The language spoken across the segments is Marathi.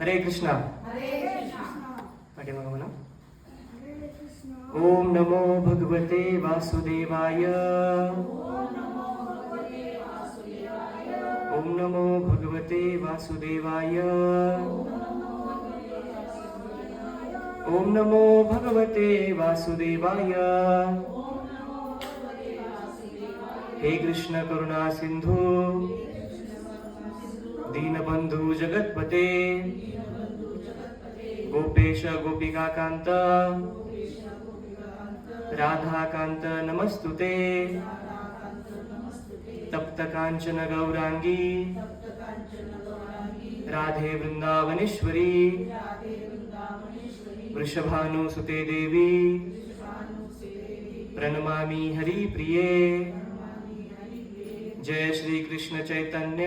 हरे कृष्णा। हरे कृष्ण। पाठीमागं म्हणा ओम नमो भगवते वासुदेवाय। ओम नमो भगवते वासुदेवाय। ओम नमो भगवते वासुदेवाय। हे कृष्ण करुणा सिंधू। दीनबंधू जगतपते गोपेश गोपिकाकांत राधाकांत नमस्तुते। तप्त कांचन गौरांगी राधे वृंदावनेश्वरी वृषभानुसुते देवी। प्रणमामि हरिप्रिये। जय श्री कृष्ण चैतन्य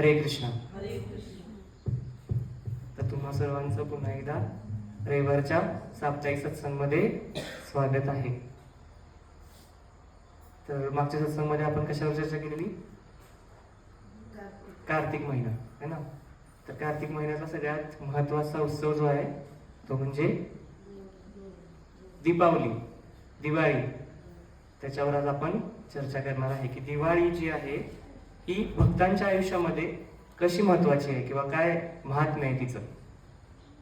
हरे कृष्णा. तर तुम्हा सर्वांचं पुन्हा एकदा रविवारच्या साप्ताहिक सत्संगमध्ये स्वागत आहे. तर मागच्या सत्संगमध्ये आपण कशावर चर्चा केलेली? कार्तिक. महिना है ना? तर कार्तिक महिन्याचा सगळ्यात महत्त्वाचा उत्सव जो आहे तो म्हणजे दीपावली दिवाळी. त्याच्यावर आज आपण चर्चा करणार आहे की दिवाळी जी आहे ही भक्तांच्या आयुष्यामध्ये कशी महत्वाची आहे किंवा काय महात्म्य आहे तिचं?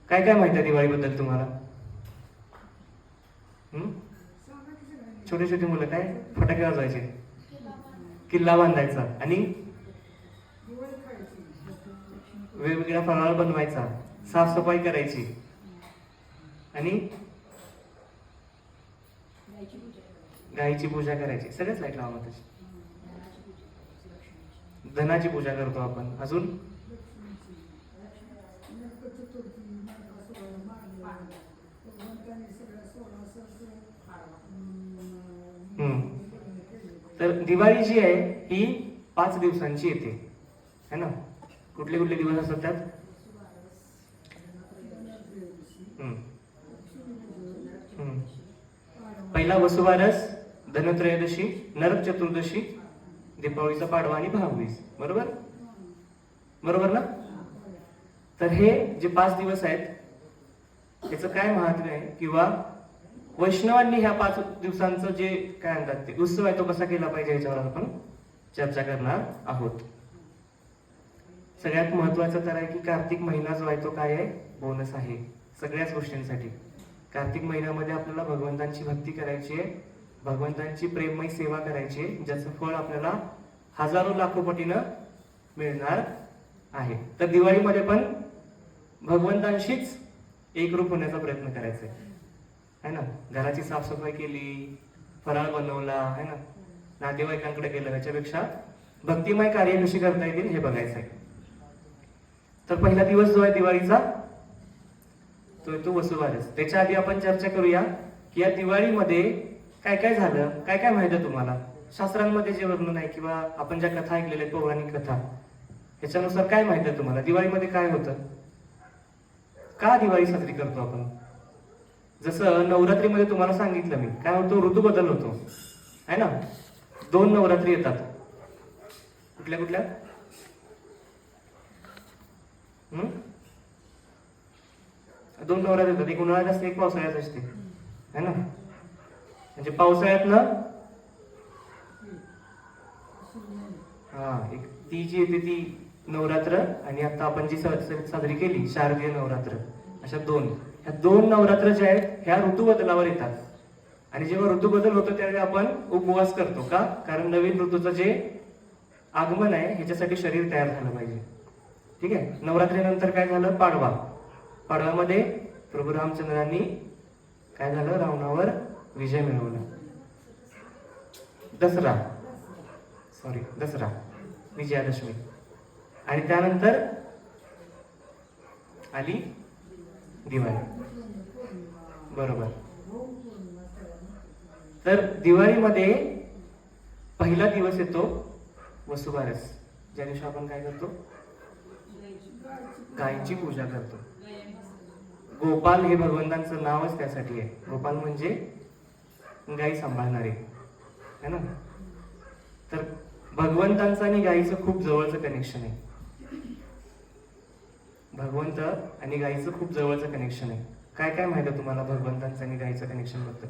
काय काय माहिती आहे दिवाळीबद्दल तुम्हाला? छोटे छोटे मुलं काय? फटाके वाजवायचे. किल्ला बांधायचा. आणि वेगवेगळ्या फराळ बनवायचा. साफसफाई करायची. आणि गायीची पूजा करायची. सगळ्याच लाइट लावा त्याची धनाची पूजा करतो आपण. अजून? तर दिवाळी जी आहे ही पाच दिवसांची येते. है ना? कुठले कुठले दिवस असतात त्यात? पहिला वसुबारस धनत्रयोदशी नरक चतुर्दशी दीपावलीचा पाडवा आणि भाऊबीज. बरोबर? बरोबर ना? तर हे जे पाच दिवस आहेत त्याचं काय महत्त्व आहे? किंवा वैष्णवांनी ह्या पाच दिवसांचं जे काय म्हणतात ते उत्सव आहे तो कसा केला पाहिजे याच्यावर आपण चर्चा करणार आहोत. सगळ्यात महत्वाचं तर आहे की कार्तिक महिना जो आहे तो काय आहे? बोनस आहे. सगळ्याच गोष्टींसाठी. कार्तिक महिन्यामध्ये आपल्याला भगवंतांची भक्ती करायची आहे. भगवंतांची प्रेममय सेवा करायची ज्याचं फळ आपल्याला हजारो लाखो पटीनं मिळणार आहे. तर दिवाळीमध्ये पण भगवंतांशीच एकरूप होण्याचा प्रयत्न करायचा आहे. ना? घराची साफसफाई केली फराळ बनवला है ना? नातेवाईकांकडे गेलं याच्यापेक्षा भक्तिमय कार्य कशी करता येतील हे बघायचं आहे. तर पहिला दिवस जो आहे दिवाळीचा तो येतो वसुबारस त्याच्या आधी आपण चर्चा करूया की या दिवाळीमध्ये काय काय झालं? काय काय माहिती आहे तुम्हाला? शास्त्रांमध्ये जे वर्णन आहे किंवा आपण ज्या कथा ऐकलेल्या आहेत पौराणिक कथा ह्याच्यानुसार काय माहिती आहे तुम्हाला? दिवाळीमध्ये काय होतं? का दिवाळी साजरी करतो आपण? जसं नवरात्रीमध्ये तुम्हाला सांगितलं मी काय होतो? ऋतू बदल होतो. आहे ना? दोन नवरात्री येतात. कुठल्या कुठल्या? दोन नवरात्री येतात. एक उन्हाळ्यात असते एक पावसाळ्यात असते. है ना? म्हणजे पावसाळ्यात ना हा एक ती जी येते ती नवरात्र आणि आता आपण जी साजरी केली शारदीय नवरात्र अशा दोन. ह्या दोन नवरात्र ज्या आहेत ह्या ऋतू बदलावर येतात. आणि जेव्हा ऋतू बदल होतो त्यावेळी आपण उपवास करतो का? कारण नवीन ऋतूचं जे आगमन आहे ह्याच्यासाठी शरीर तयार झालं पाहिजे. ठीक आहे? नवरात्रीनंतर काय झालं? पाडवा. पाडव्यामध्ये प्रभू रामचंद्रांनी काय झालं? रावणावर विजय मिळवला. दसरा. सॉरी दसरा. विजयादशमी. आणि त्यानंतर आली दिवाळी. बरोबर. तर दिवाळीमध्ये पहिला दिवस येतो वसुबारस ज्या दिवशी आपण काय करतो? गायीची पूजा करतो. गोपाल हे भगवंतांचं नावच त्यासाठी आहे. गोपाल म्हणजे गायी सांभाळणारे है ना? तर भगवंतांचं आणि गाईचं खूप जवळचं कनेक्शन आहे. भगवंत आणि गाईचं खूप जवळचं कनेक्शन आहे. काय काय माहिती आहे तुम्हाला भगवंतांचं आणि गाईचं कनेक्शनबद्दल?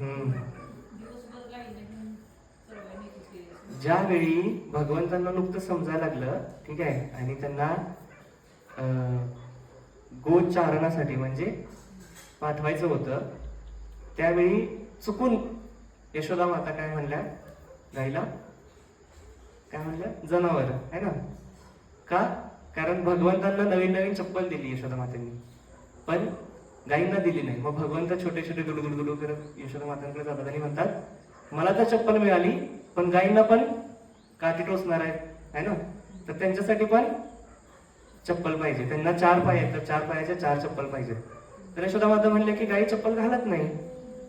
हम्म. ज्यावेळी भगवंतांना नुकतं समजायला लागलं ठीक आहे आणि त्यांना गोचारणासाठी म्हणजे पाठवायचं होतं. त्यावेळी चुकून यशोदा माता काय म्हणल्या? गाईला? काय म्हणल्या? जनावर आहे ना? का? कारण भगवंतांना नवीन नवीन चप्पल दिली यशोदा मातांनी. पण गाईंना दिली नाही. मग भगवंत छोटे छोटे दुडू दुडू दुडू करत यशोदा मातांकडे जातात आणि म्हणतात मला तर चप्पल मिळाली पण गाईंना पण काठी टोचणार आहे है ना? तर त्यांच्यासाठी पण चप्पल पाहिजे. त्यांना चार पाय आहेत तर चार पायाच्या चार चप्पल पाहिजेत. तर यशोदा माता म्हणले की गाई चप्पल घालत नाही.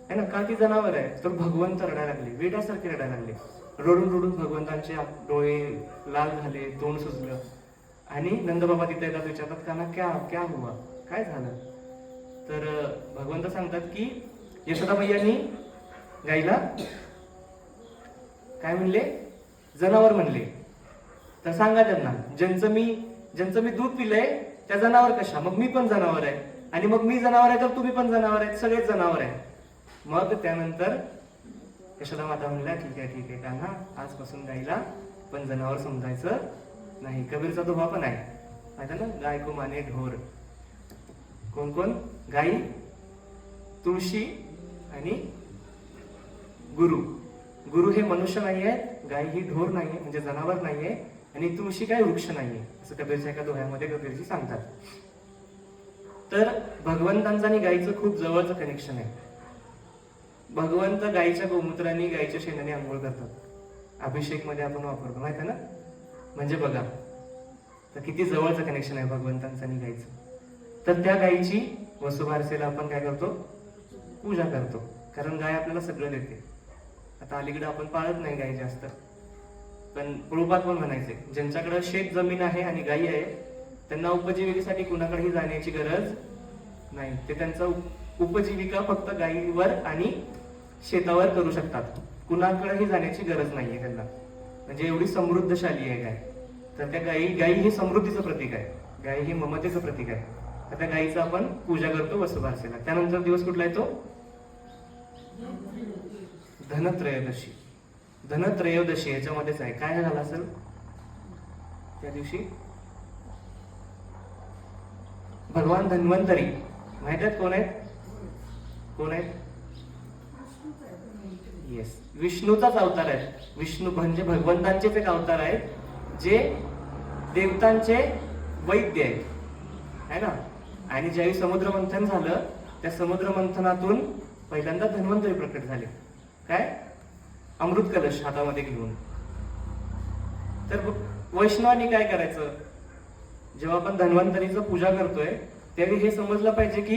है ना? का ती जनावर आहे? तर भगवंत रडायला लागले. वेड्यासारखे रडायला लागले. रडून रडून भगवंतांचे डोळे लाल झाले तोंड सुजलं. आणि नंदबाबा तिथे येतात विचारतात का ना क्या क्या हुआ? काय झालं? तर भगवंत सांगतात की यशोदा मैयांनी गाईला काय म्हणले? जनावर म्हणले. तर सांगा त्यांना ज्यांचं मी ज्यांचं मी दूध पिलंय त्या जनावर कशा? मग मी पण जनावर आहे. आणि मग मी जनावर आहे तर तुम्ही पण जनावर आहेत सगळेच जनावर आहे मग त्यानंतर यशोदा माता म्हणल्या ठीक आहे ठीक आहे कान्हा आजपासून गाईला पण जनावर समजायचं नाही. कबीरचा दोहा पण आहे. माहिती ना गाय को माने ढोर कोण कोण? गाई तुळशी आणि गुरु. गुरु हे मनुष्य नाही आहेत गाय ही ढोर नाहीये म्हणजे जनावर नाहीये. आणि तुळशी काय वृक्ष नाहीये? असं कबीरच्या एका दोह्यामध्ये कबीरजी सांगतात. तर भगवंतांचं आणि गायीचं खूप जवळचं कनेक्शन आहे. भगवंत गायीच्या गोमूत्राने गायीच्या शेणाने आंघोळ करतात. अभिषेकमध्ये आपण वापरतो माहीत आहे ना? म्हणजे बघा तर किती जवळचं कनेक्शन आहे भगवंतांचं आणि गायीचं तर त्या गायीची वसुभारसेला आपण काय करतो? पूजा करतो. कारण गाय आपल्याला सगळं देते. आता अलीकडे आपण पाळत नाही गाय जास्त. पण पुरुपात पण म्हणायचे ज्यांच्याकडे शेत जमीन आहे आणि गायी आहे त्यांना उपजीविकेसाठी कुणाकडेही जाण्याची गरज नाही. ते त्यांचा उपजीविका फक्त गायीवर आणि शेतावर करू शकतात. कुणाकडेही जाण्याची गरज नाहीये त्यांना. म्हणजे एवढी समृद्धशाली आहे गाय. तर त्या गायी गायी हे समृद्धीचं प्रतीक आहे. गाई हे ममतेचं प्रतीक आहे. तर त्या गाईचा आपण पूजा करतो वसुभारसेला. त्यानंतर दिवस कुठला येतो? धनत्रयोदशी. धनत्रयोदशी याच्यामध्येच आहे. काय झालं असेल? त्या दिवशी? भगवान धन्वंतरी. माहीत आहेत कोण आहेत? कोण आहेत? येस विष्णूचाच अवतार आहे विष्णू म्हणजे भगवंतांचेच एक अवतार आहेत जे देवतांचे वैद्य आहेत. है ना? आणि ज्यावेळी समुद्र मंथन झालं त्या समुद्र मंथनातून पहिल्यांदा धन्वंतरी प्रकट झाले. काय? अमृत कलश हातामध्ये घेऊन. तर वैष्णवांनी काय करायचं? जेव्हा आपण धन्वंतरीचं पूजा करतोय त्यावेळी हे समजलं पाहिजे की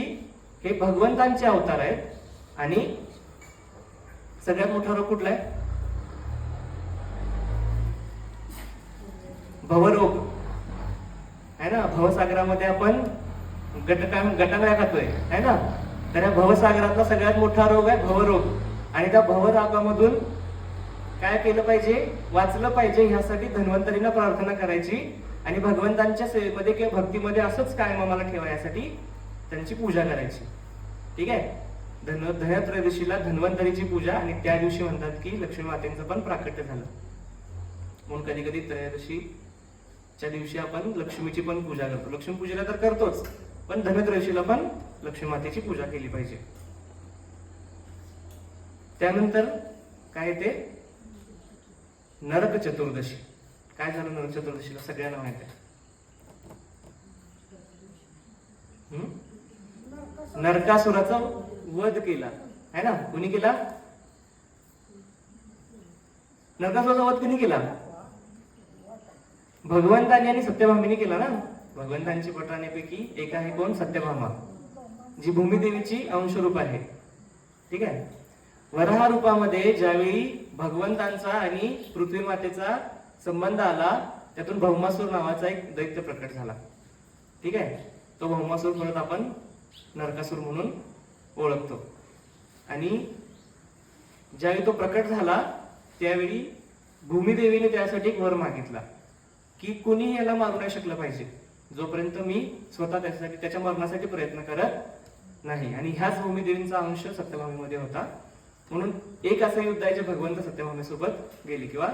हे भगवंतांचे अवतार आहेत आणि सगळ्यात मोठा रोग कुठला आहे? भवरोग. आहे ना? भवसागरामध्ये आपण गट काय खातोय आहे ना? तर या भवसागरातला सगळ्यात मोठा रोग आहे भवरोग. आणि त्या भवरागामधून काय केलं पाहिजे? वाचलं पाहिजे ह्यासाठी धन्वंतरीनं प्रार्थना करायची. आणि भगवंतांच्या सेवेमध्ये किंवा भक्तीमध्ये असंच कायम आम्हाला ठेवायसाठी त्यांची पूजा करायची. ठीक आहे? धन धनत्रयोदशीला धन्वंतरीची पूजा आणि त्या दिवशी म्हणतात की लक्ष्मी मातेचं पण प्राकट्य झालं. म्हणून कधी कधी त्रयोदशीच्या दिवशी आपण लक्ष्मीची पण पूजा करतो. लक्ष्मी पूजेला तर करतोच पण धनत्रयोदशीला पण लक्ष्मी मातेची पूजा केली पाहिजे. त्यानंतर काय ते? नरक चतुर्दशी. काय झालं नरक चतुर्दशीला? सगळ्यांना माहीत आहे. नरकासुराचा वध केला. है ना? कुणी केला? नरकासुराचा वध कोणी केला? भगवंतांनी आणि सत्यभामीने केला ना? भगवंतांची पटाण्यापैकी एक आहे कोण? सत्यभामा. जी भूमिदेवीची अंशरूप आहे. ठीक आहे? वराह रूपामध्ये ज्यावेळी भगवंतांचा आणि पृथ्वी मातेचा संबंध आला त्यातून भौमासूर नावाचा एक दैत्य प्रकट झाला. ठीक आहे? तो भौमासूर परत आपण नरकासूर म्हणून ओळखतो. आणि ज्यावेळी तो प्रकट झाला त्यावेळी भूमिदेवीने त्यासाठी एक वर मागितला की कुणी याला मारू नाही शकलं पाहिजे. जोपर्यंत मी स्वतः त्याच्यासाठी त्याच्या मरणासाठी प्रयत्न करत नाही. आणि ह्याच भूमिदेवींचा अंश सत्यभामीमध्ये होता. म्हणून एक असं युद्ध आहे जे भगवंत सत्यभामी सोबत गेले किंवा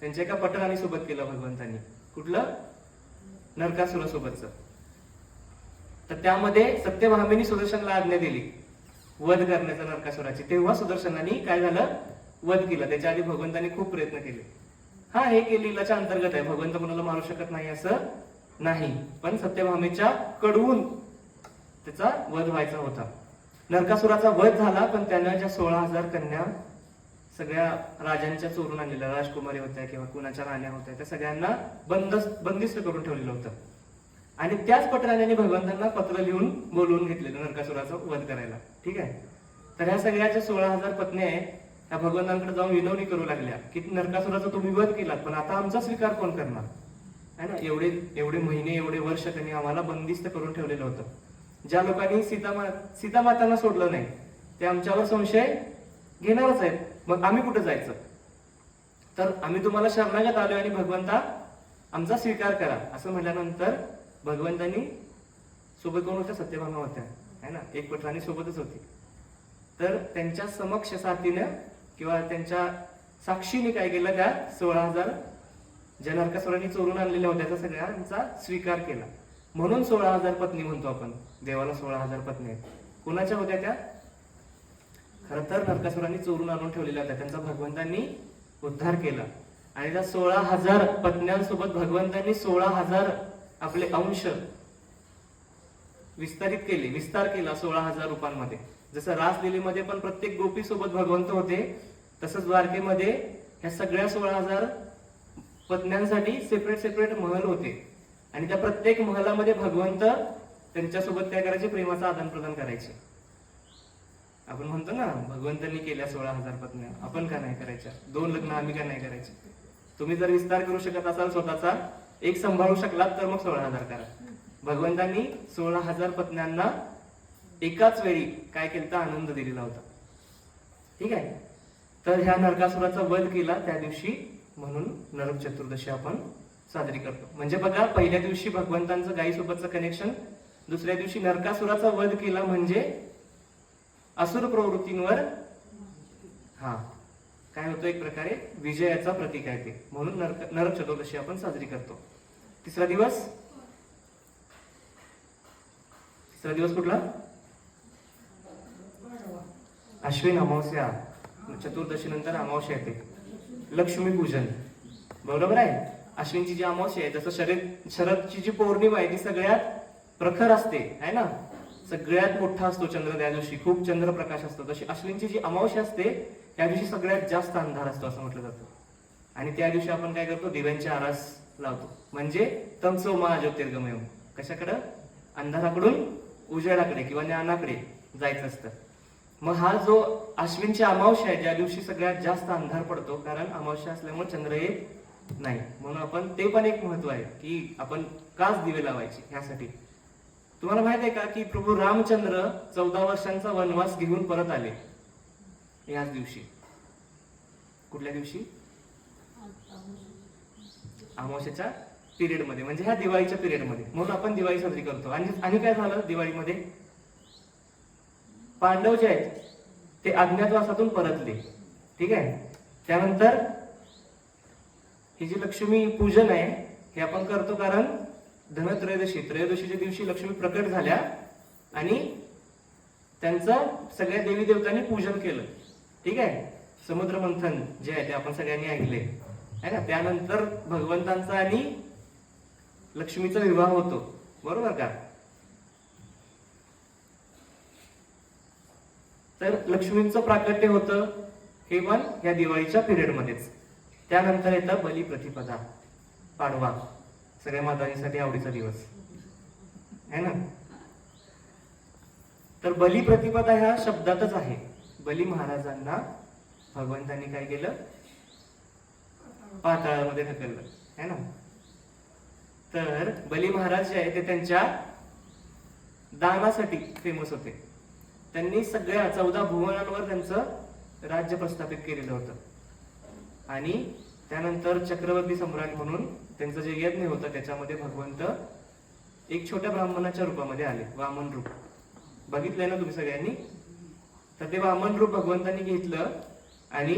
त्यांच्या एका पटराणी सोबत केलं भगवंतांनी. कुठलं? नरकासुरासोबतच. तर त्यामध्ये सत्यभामीनी सुदर्शनला आज्ञा दिली. वध करण्याचा नरकासुराची. तेव्हा सुदर्शनाने काय झालं? वध केलं. त्याच्या आधी भगवंतांनी खूप प्रयत्न केले. हा हे केलेलाच्या अंतर्गत आहे. भगवंत कोणाला मारू शकत नाही असं नाही. पण सत्यभामेच्या कडवून त्याचा वध व्हायचा होता. नरकासुराचा वध झाला पण त्यानं ज्या सोळा हजार कन्या सगळ्या राजांच्या चोरून आणलेल्या राजकुमारी होत्या किंवा कुणाच्या राण्या होत्या त्या सगळ्यांना बंद बंदिस्त करून ठेवलेलं होतं. आणि त्याच पटराण्याने भगवंतांना पत्र लिहून बोलवून घेतलेलं नरकासुराचा वध करायला. ठीक आहे? तर ह्या सगळ्याच्या सोळा हजार पत्नी आहे त्या भगवंतांकडे जाऊन विनवणी करू लागल्या की नरकासुराचा तुम्ही वध केलात पण आता आमचा स्वीकार कोण करणार? है ना? एवढे एवढे महिने एवढे वर्ष त्यांनी आम्हाला बंदिस्त करून ठेवलेलं होतं. ज्या लोकांनी सीतामा सीतामातांना सोडलं नाही ते आमच्यावर संशय घेणारच आहेत. मग आम्ही कुठे जायचं? तर आम्ही तुम्हाला शरणागत आलोय आणि भगवंता आमचा स्वीकार करा. असं म्हटल्यानंतर भगवंतांनी सोबत कोण होत्या सत्यभामा होत्या. है ना? एक पठराणी सोबतच होती. तर त्यांच्या समक्ष साथीनं किंवा त्यांच्या साक्षीने काय केलं? त्या सोळा हजार ज्या नरकासुरांनी चोरून आणलेल्या होत्या. त्या सगळ्यांचा स्वीकार केला. म्हणून सोळा हजार पत्नी म्हणतो आपण. देवाला सोळा हजार पत्नी आहेत. कुणाच्या होत्या त्या? खर तर नरकासुरांनी चोरून आणून ठेवलेल्या होत्या. त्यांचा भगवंतांनी उद्धार केला. आणि त्या सोळा हजार पत्न्यांसोबत भगवंतांनी सोळा हजार आपले अंश विस्तारित केले विस्तार केला सोळा हजार रूपांमध्ये. जसं रासलीलेमध्ये पण प्रत्येक गोपी सोबत भगवंत होते तसंच द्वारकेमध्ये ह्या सगळ्या सोळा हजार पत्न्यांसाठी सेपरेट सेपरेट महल होते. आणि त्या प्रत्येक महलामध्ये भगवंत त्यांच्यासोबत काय करायचे? प्रेमाचं आदान प्रदान करायचे. आपण म्हणतो ना भगवंतांनी केल्या सोळा हजार पत्न्या. आपण का नाही करायच्या? दोन लग्न आम्ही का नाही करायचे? तुम्ही जर विस्तार करू शकत असाल स्वतःचा एक सांभाळू शकलात तर मग सोळा हजार करा. भगवंतांनी सोळा हजार पत्न्यांना एकाच वेळी काय केलं आनंद दिलेला होता. ठीक आहे? तर ह्या नरकासुराचा वध केला त्या दिवशी म्हणून नरक चतुर्दशी आपण साजरी करतो. म्हणजे बघा पहिल्या दिवशी भगवंतांचं गायीसोबतचं कनेक्शन दुसऱ्या दिवशी नरकासुराचा वध केला म्हणजे असुर प्रवृत्तींवर हा काय होतं एक प्रकारे? विजयाचा प्रतीक आहे ते. म्हणून नरक नरक चतुर्दशी आपण साजरी करतो. तिसरा दिवस? तिसरा दिवस कुठला? अश्विन अमावस्या. चतुर्दशी नंतर अमावस्या येते. लक्ष्मी पूजन. बरोबर आहे? अश्विनची जी अमावस्या आहे जसं शरद शरदची जी पौर्णिमा आहे ती सगळ्यात प्रखर असते आहे ना? सगळ्यात मोठा असतो चंद्र त्या दिवशी खूप चंद्रप्रकाश असतो. तशी अश्विनची जी अमावस्या असते त्या दिवशी सगळ्यात जास्त अंधार असतो असं म्हटलं जातं. आणि त्या दिवशी आपण काय करतो? दिव्यांची आरास लावतो. म्हणजे तमसो मा ज्योतिर्गमय कशाकडं? अंधाराकडून उजेडाकडे किंवा ज्ञानाकडे जायचं असतं. मग हा जो अश्विनची अमावस्या आहे ज्या दिवशी सगळ्यात जास्त अंधार पडतो कारण अमावस्या असल्यामुळे चंद्र येत नाही. म्हणून आपण ते पण एक महत्त्व आहे की आपण काच दिवे लावायचे ह्यासाठी. तुम्हाला माहीत आहे का की प्रभू रामचंद्र चौदा वर्षांचा वनवास घेऊन परत आले? याच दिवशी. कुठल्या दिवशी? अमावश्याच्या पिरियडमध्ये म्हणजे ह्या दिवाळीच्या पिरियडमध्ये म्हणून आपण दिवाळी साजरी करतो. आणि आणि काय झालं दिवाळीमध्ये? पांडव जे आहेत ते अज्ञातवासातून परतले. ठीक आहे? त्यानंतर ही जी लक्ष्मी पूजन आहे हे आपण करतो कारण धनत्रयोदशी त्रयोदशीच्या दिवशी लक्ष्मी प्रकट झाल्या आणि त्यांचं सगळ्या देवी देवतांनी पूजन केलं. ठीक आहे? समुद्र मंथन जे आहे ते आपण सगळ्यांनी ऐकले. आहे ना? त्यानंतर भगवंतांचा आणि लक्ष्मीचा विवाह होतो. बरोबर का? तर लक्ष्मींचं प्राकट्य होतं हे पण या दिवाळीच्या पिरियड मध्येच त्यानंतर येतं बली प्रतिपदा. पाडवा. सगळ्या मातांसाठी आवडीचा दिवस. है ना? तर बली प्रतिपदा ह्या शब्दातच आहे. बली महाराजांना भगवंतांनी काय केलं? पाताळामध्ये ढकललं. है ना? तर बली महाराज जे आहे ते त्यांच्या दानासाठी फेमस होते. त्यांनी सगळ्या चौदा भुवनांवर त्यांचं राज्य प्रस्थापित केलेलं होतं. आणि त्यानंतर चक्रवर्ती सम्राट म्हणून त्यांचं जे यज्ञ होतं त्याच्यामध्ये भगवंत एक छोट्या ब्राह्मणाच्या रूपामध्ये आले वामन रूप. बघितलंय ना तुम्ही सगळ्यांनी? तर ते वामन रूप भगवंतांनी घेतलं आणि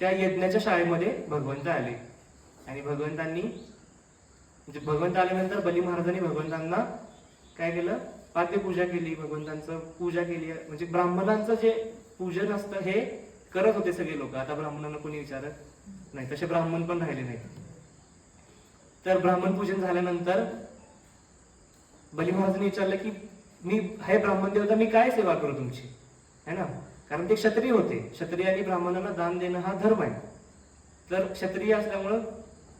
त्या यज्ञाच्या शाळेमध्ये भगवंत आले. आणि भगवंतांनी म्हणजे भगवंत आल्यानंतर बली महाराजांनी भगवंतांना काय केलं? पाद्यपूजा केली भगवंतांचं पूजा केली. म्हणजे ब्राह्मणांचं जे पूजन असतं हे करत होते सगळे लोक. आता ब्राह्मणांना कोणी विचारत नाही. तसे ब्राह्मण पण राहिले नाही तर ब्राह्मण पूजन झाल्यानंतर बली महाराजांनी विचारलं की मी हे ब्राह्मण देवता मी काय सेवा करू तुमची? है ना? कारण ते क्षत्रिय होते. क्षत्रियांनी ब्राह्मणांना दान देणं हा धर्म आहे. तर क्षत्रिय असल्यामुळं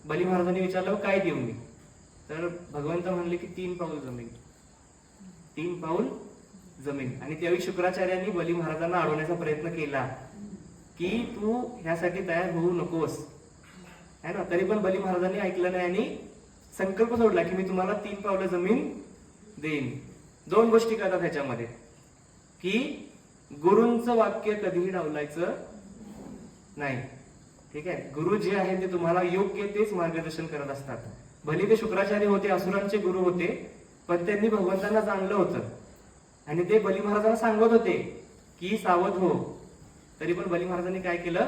बली महाराजांनी विचारलं काय देऊ मी? तर भगवंत म्हणले की तीन पाऊल जमीन. तीन पाऊल जमीन. आणि त्यावेळी शुक्राचार्यांनी बली महाराजांना अडवण्याचा प्रयत्न केला. की तू ह्यासाठी तयार होऊ नकोस. है ना? तरी पण बली महाराजांनी ऐकलं नाही आणि संकल्प सोडला की मी तुम्हाला तीन पावलं जमीन देईन. दोन गोष्टी करतात ह्याच्यामध्ये. की गुरूंचं वाक्य कधीही डावलायचं नाही. ठीक आहे? गुरु जे आहे ते तुम्हाला योग्य तेच मार्गदर्शन करत असतात. भले ते शुक्राचार्य होते असुरांचे गुरु होते पण त्यांनी भगवंतांना जाणलं होतं. आणि ते बली महाराजांना सांगत होते की सावध हो. तरी पण बली महाराजांनी काय केलं?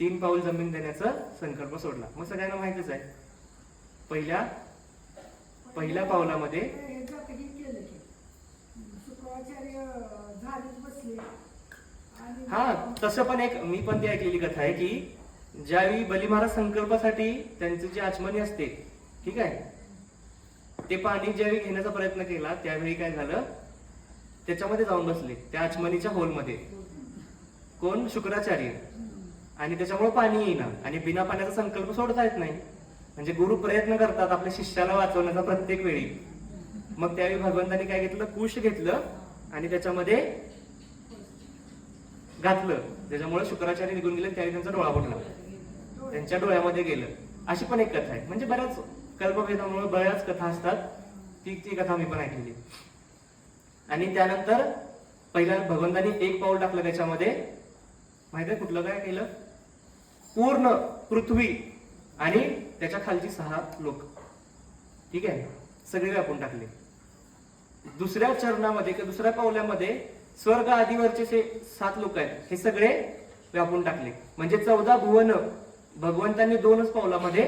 तीन पाऊल जमीन देण्याचा संकल्प सोडला. मग सगळ्यांना माहितीच आहे. पहिल्या पहिल्या पावलामध्ये हा तसं पण एक मी पण ती ऐकलेली कथा आहे की ज्यावेळी बली महाराज संकल्पासाठी त्यांची जी आचमनी असते ठीक आहे? ते पाणी ज्यावेळी घेण्याचा प्रयत्न केला त्यावेळी काय झालं? त्याच्यामध्ये जाऊन बसले त्या आचमनीच्या होलमध्ये कोण शुक्राचार्य? आणि त्याच्यामुळे पाणी येईना. आणि बिना पाण्याचा संकल्प सोडता येत नाही. म्हणजे गुरु प्रयत्न करतात आपल्या शिष्याला वाचवण्याचा प्रत्येक वेळी. मग त्यावेळी भगवंतांनी काय घेतलं? कुश घेतलं. आणि त्याच्यामध्ये घातलं. त्याच्यामुळे शुक्राचार्य निघून गेले त्यावेळी त्यांचा डोळा फुटला. त्यांच्या डोळ्यामध्ये गेलं. अशी पण एक कथा आहे. म्हणजे बऱ्याच कल्पभेदामुळे बऱ्याच कथा असतात. ती ती कथा मी पण ऐकलेली आणि त्यानंतर पहिल्या भगवंतांनी एक पाऊल टाकलं त्याच्यामध्ये. माहिती आहे कुठलं काय केलं? पूर्ण पृथ्वी आणि त्याच्या खालची सहा लोक. ठीक आहे? सगळे व्यापून टाकले. दुसऱ्या चरणामध्ये किंवा दुसऱ्या पावल्यामध्ये स्वर्ग आधीवरचे जे सात लोक आहेत हे सगळे व्यापून टाकले. म्हणजे चौदा भुवन भगवंतांनी दोनच पावलामध्ये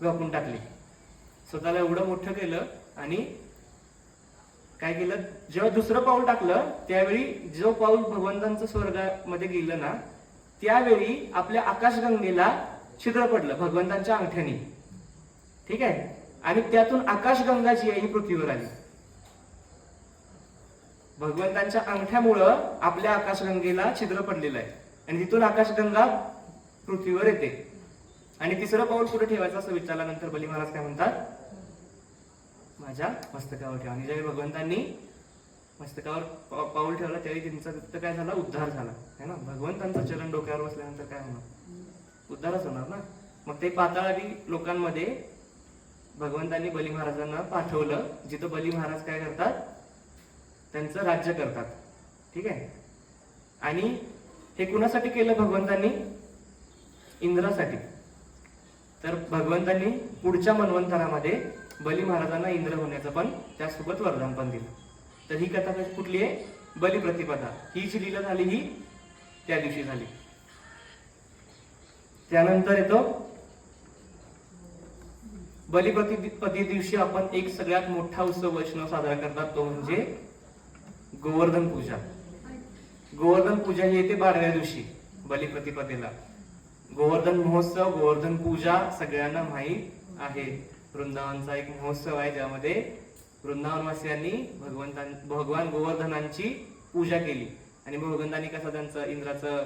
व्यापून टाकले. स्वतःला एवढं मोठं केलं आणि काय केलं? जेव्हा दुसरं पाऊल टाकलं त्यावेळी जो पाऊल भगवंतांचं स्वर्गामध्ये गेलं ना त्यावेळी आपल्या आकाशगंगेला छिद्र पडलं भगवंतांच्या अंगठ्यानी. ठीक आहे? आणि त्यातून आकाशगंगा जी आहे ही पृथ्वीवर आली. भगवंतांच्या अंगठ्यामुळं आपल्या आकाशगंगेला छिद्र पडलेलं आहे. आणि तिथून आकाशगंगा पृथ्वीवर येते. आणि तिसरं पाऊल कुठे ठेवायचं असं विचारल्यानंतर बली महाराज काय म्हणतात? माझ्या मस्तकावर ठेवा. आणि ज्यावेळी भगवंतांनी मस्तकावर पा- पाऊल ठेवला त्यावेळी त्यांचा फक्त काय झाला? उद्धार झाला. है ना? भगवंतांचं चरण डोक्यावर बसल्यानंतर काय होणार? उद्धारच होणार ना? मग ते पाताळादी लोकांमध्ये भगवंतांनी बली महाराजांना पाठवलं. जिथं बली महाराज काय करतात? त्यांचं राज्य करतात. ठीक आहे? आणि हे कुणासाठी केलं भगवंतांनी? इंद्रासाठी. तर भगवंतांनी पुढच्या मन्वंतरामध्ये बली महाराजांना इंद्र होण्याचं पण त्यासोबत वरदान पण दिलं. तर ही कथा कशी- कुठली आहे? बली प्रतिपदा ही जी लीला झाली ही त्या दिवशी झाली. त्यानंतर येतो बलिप्रतिपदी दिवशी आपण एक सगळ्यात मोठा उत्सव वैष्णव साजरा करतात तो म्हणजे गोवर्धन पूजा. गोवर्धन पूजा ही येते बाराव्या दिवशी बलिप्रतिपदेला. गोवर्धन महोत्सव गोवर्धन पूजा सगळ्यांना माहीत आहे. वृंदावनचा एक महोत्सव आहे ज्यामध्ये वृंदावनवासियांनी भगवंतां भगवान गोवर्धनांची पूजा केली. आणि भगवंतांनी कसं त्यांचं इंद्राचं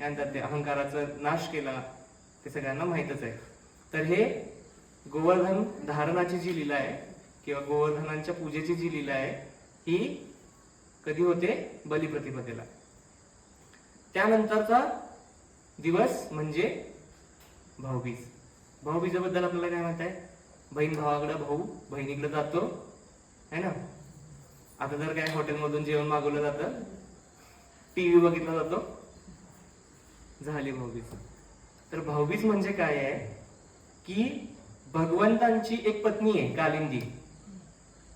यानंतर ते अहंकाराचा नाश केला ते सगळ्यांना माहीतच आहे. तर हे गोवर्धन धारणाची जी लीला आहे किंवा गोवर्धनांच्या पूजेची जी लीला आहे ही कधी होते? बलिप्रतिपदेला. त्यानंतरचा दिवस म्हणजे भाऊबीज. भाऊबीजाबद्दल आपल्याला काय माहीत आहे? बहीण भावाकडं भाऊ बहिणीकडे जातो है ना? आता जर काय हॉटेलमधून जेवण मागवलं जातं टीव्ही बघितला जातो झाली भाऊबीज. तर भाऊबीज म्हणजे काय आहे? की भगवंतांची एक पत्नी आहे कालिंदी.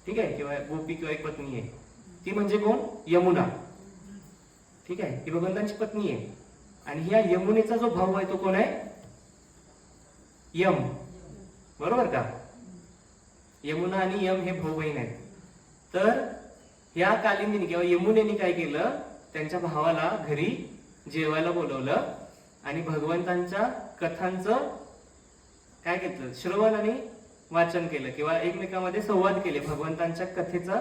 ठीक आहे? किंवा गोपी किंवा एक पत्नी आहे. ती म्हणजे कोण? यमुना. ठीक आहे? ही भगवंतांची पत्नी आहे. आणि ह्या यमुनेचा जो भाऊ आहे तो कोण आहे? यम. बरोबर का? यमुना आणि यम हे भाऊ बहीण आहेत. तर ह्या कालिंदीने किंवा यमुनेने काय केलं? त्यांच्या भावाला घरी जेवायला बोलवलं आणि भगवंतांच्या कथांचं काय घेतलं? श्रवण आणि वाचन केलं किंवा एकमेकांमध्ये संवाद केले. भगवंतांच्या कथेचा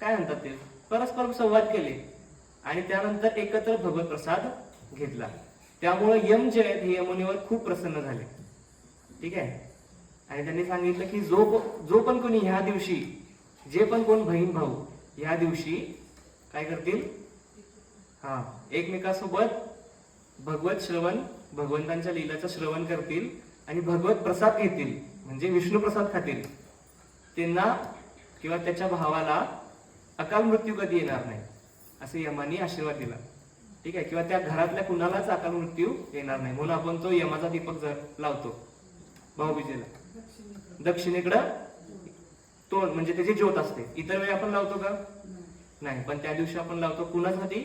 काय म्हणतात ते? परस्पर संवाद केले. आणि त्यानंतर एकत्र भगवत प्रसाद घेतला. त्यामुळे यम जे आहेत हे यमुनेवर खूप प्रसन्न झाले. ठीक आहे? आणि त्यांनी सांगितलं की जो जो पण कोणी ह्या दिवशी जे पण कोण बहीण भाऊ ह्या दिवशी काय करतील? हा एकमेकासोबत भगवत श्रवण भगवंतांच्या लीलाचं श्रवण करतील आणि भगवत प्रसाद घेतील म्हणजे विष्णू प्रसाद खातील. त्यांना किंवा त्याच्या भावाला अकाल मृत्यू कधी येणार नाही असे यमानी आशीर्वाद दिला. ठीक आहे? किंवा त्या घरातल्या कुणालाच अकाल मृत्यू येणार नाही. म्हणून आपण तो यमाचा दीपक जर लावतो भाऊबीजेला. दक्षिणेकडं तो म्हणजे त्याची ज्योत असते. इतर वेळी आपण लावतो का? नाही. पण त्या दिवशी आपण लावतो कुणासाठी?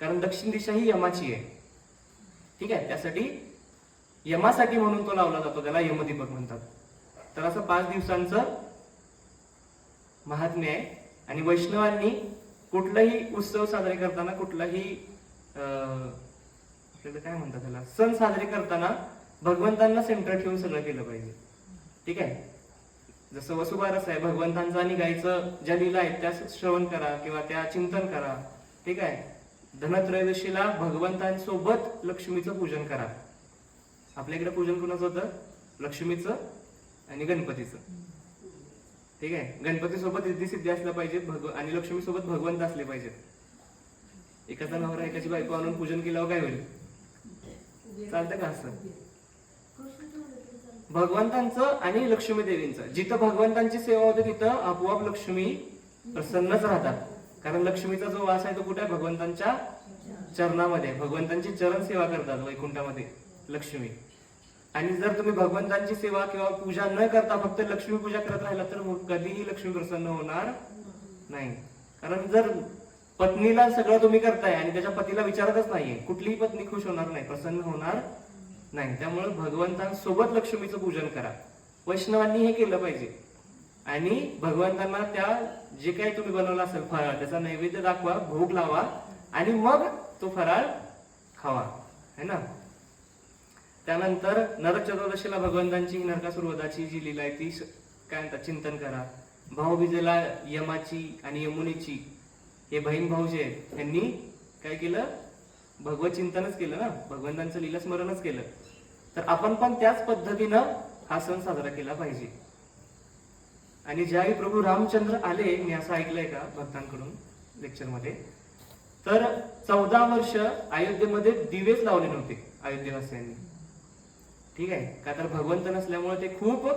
कारण दक्षिण दिशा ही यमाची आहे. ठीक आहे? त्यासाठी यमासाठी म्हणून तो लावला जातो. त्याला यमदीपक म्हणतात. तर असं पाच दिवसांचं महात्म्य आहे. आणि वैष्णवांनी कुठलाही उत्सव साजरे करताना कुठलाही अं, काय म्हणतात त्याला? सण साजरे करताना भगवंतांना सेंटर ठेवून सगळं केलं पाहिजे. ठीक आहे? जसं वसुबारस आहे भगवंतांचं आणि गायचं ज्या लीला आहेत त्या श्रवण करा किंवा त्या चिंतन करा. ठीक आहे? धनत्रयोदशीला भगवंतांसोबत लक्ष्मीचं पूजन करा. आपल्याकडे पूजन कोणाचं होतं? लक्ष्मीचं आणि गणपतीचं. ठीक आहे? गणपती सोबत रिद्धी सिद्धी असल्या पाहिजेत भगव आणि लक्ष्मी सोबत भगवंत असले पाहिजेत. एकाचा नवरा एकाची बायको आणून पूजन केल्यावर काय होईल? चालतं का असं? भगवंतांचं आणि लक्ष्मी देवींचं. जिथं भगवंतांची सेवा होते तिथं आपोआप लक्ष्मी प्रसन्नच राहतात. कारण लक्ष्मीचा जो वास आहे तो कुठे? आहे भगवंतांच्या चरणामध्ये. भगवंतांची चरण सेवा करतात वैकुंठामध्ये लक्ष्मी. आणि जर तुम्ही भगवंतांची सेवा किंवा पूजा न करता फक्त लक्ष्मी पूजा करत राहिला तर कधीही लक्ष्मी प्रसन्न होणार नाही. कारण जर पत्नीला सगळं तुम्ही करताय आणि त्याच्या पतीला विचारतच नाहीये कुठलीही पत्नी खुश होणार नाही प्रसन्न होणार नाही त्यामुळे भगवंतांसोबत लक्ष्मीचं पूजन करा. वैष्णवांनी हे केलं पाहिजे. आणि भगवंतांना त्या जे काही तुम्ही बनवलं असेल फराळ त्याचा नैवेद्य दाखवा भोग लावा आणि मग तो फराळ खावा. है ना? त्यानंतर नरक चतुर्दशीला भगवंतांची नरकासुरवधाची जी लीला आहे ती काय म्हणतात? चिंतन करा. भाऊबीजेला यमाची आणि यमुनेची हे बहीण भाऊ जे आहेत यांनी काय केलं? भगवत चिंतनच केलं ना? भगवंतांचं लीला स्मरणच केलं. तर आपण पण त्याच पद्धतीनं हा सण साजरा केला पाहिजे. आणि ज्यावेळी प्रभू रामचंद्र आले मी असं ऐकलंय का भक्तांकडून लेक्चरमध्ये? तर चौदा वर्ष अयोध्येमध्ये दिवेच लावले नव्हते अयोध्येवासियांनी. ठीक आहे? का तर भगवंत नसल्यामुळे ते खूप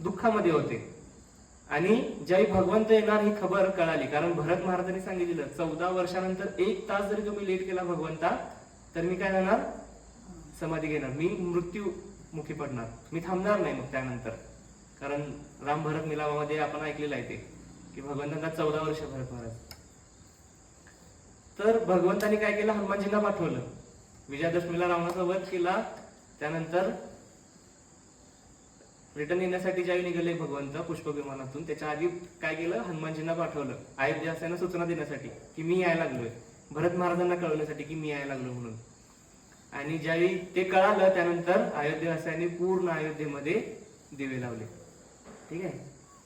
दुःखामध्ये होते. आणि ज्यावेळी भगवंत येणार ही खबर कळाली कारण भरत महाराजांनी सांगितलेलं चौदा वर्षानंतर एक तास जरी तुम्ही लेट केला भगवंता तर मी काय जाणार समाधी घेणार. मी मृत्यू मुखी पडणार. मी थांबणार नाही मग त्यानंतर. कारण राम भरत मिलावामध्ये आपण ऐकलेलं आहे ते की भगवंतांना चौदा वर्ष भरत महाराज. तर भगवंतांनी काय केलं? हनुमानजींना पाठवलं. विजयादशमीला रावणाचा वध केला. त्यानंतर रिटर्न येण्यासाठी ज्यावेळी निघाले भगवंत पुष्प विमानातून त्याच्या आधी काय केलं? हनुमानजींना पाठवलं. अयोध्यासांना सूचना देण्यासाठी की मी यायला लागलोय. भरत महाराजांना कळवण्यासाठी की मी यायला लागलो म्हणून. आणि ज्यावेळी ते कळालं त्यानंतर अयोध्येवासियांनी पूर्ण अयोध्येमध्ये दिवे लावले. ठीक आहे?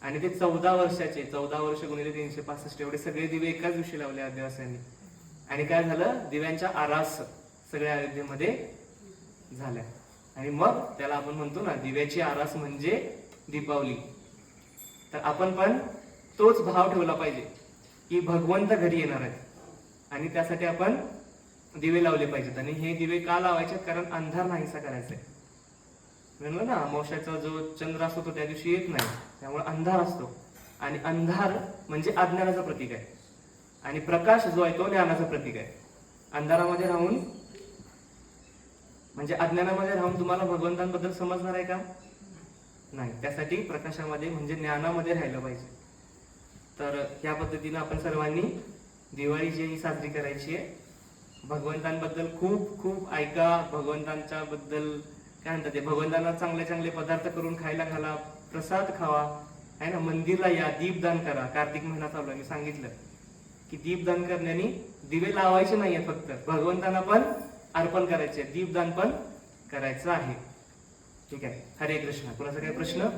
आणि ते चौदा वर्षाचे चौदा वर्ष गुणिले तीनशे पासष्ट एवढे सगळे दिवे एकाच दिवशी लावले अयोध्येवासियांनी. आणि काय झालं? दिव्यांच्या आरास सगळ्या अयोध्येमध्ये झाल्या. आणि मग त्याला आपण म्हणतो ना दिव्याची आरास म्हणजे दीपावली. तर आपण पण तोच भाव ठेवला पाहिजे की भगवंत घरी येणार आहेत. आणि त्यासाठी आपण दिवे लावले पाहिजेत. आणि हे दिवे का लावायचे कारण अंधार नाहीसा करायचा आहे म्हणलं ना अमावश्याचा जो चंद्र असतो तो त्या दिवशी येत नाही. त्यामुळे अंधार असतो. आणि अंधार म्हणजे अज्ञानाचं प्रतीक आहे. आणि प्रकाश जो आहे तो ज्ञानाचं प्रतीक आहे. अंधारामध्ये राहून म्हणजे अज्ञानामध्ये राहून तुम्हाला भगवंतांबद्दल समजणार आहे का? नाही. त्यासाठी प्रकाशामध्ये म्हणजे ज्ञानामध्ये राहिलं पाहिजे. तर या पद्धतीनं आपण सर्वांनी दिवाळी जी साजरी करायची आहे. भगवंतांबद्दल खूप खूप ऐका. भगवंतांच्या बद्दल काय म्हणतात ते? भगवंतांना चांगले चांगले पदार्थ करून खायला घाला प्रसाद खावा. आहे ना? मंदिरला या दीपदान करा. कार्तिक महिना चालू आहे मी सांगितलं. की दीपदान करण्याने दिवे लावायचे नाहीये फक्त. भगवंतांना पण अर्पण करायचे. दीपदान पण करायचं आहे. ठीक आहे. हरे कृष्ण. कुणाचा काही प्रश्न?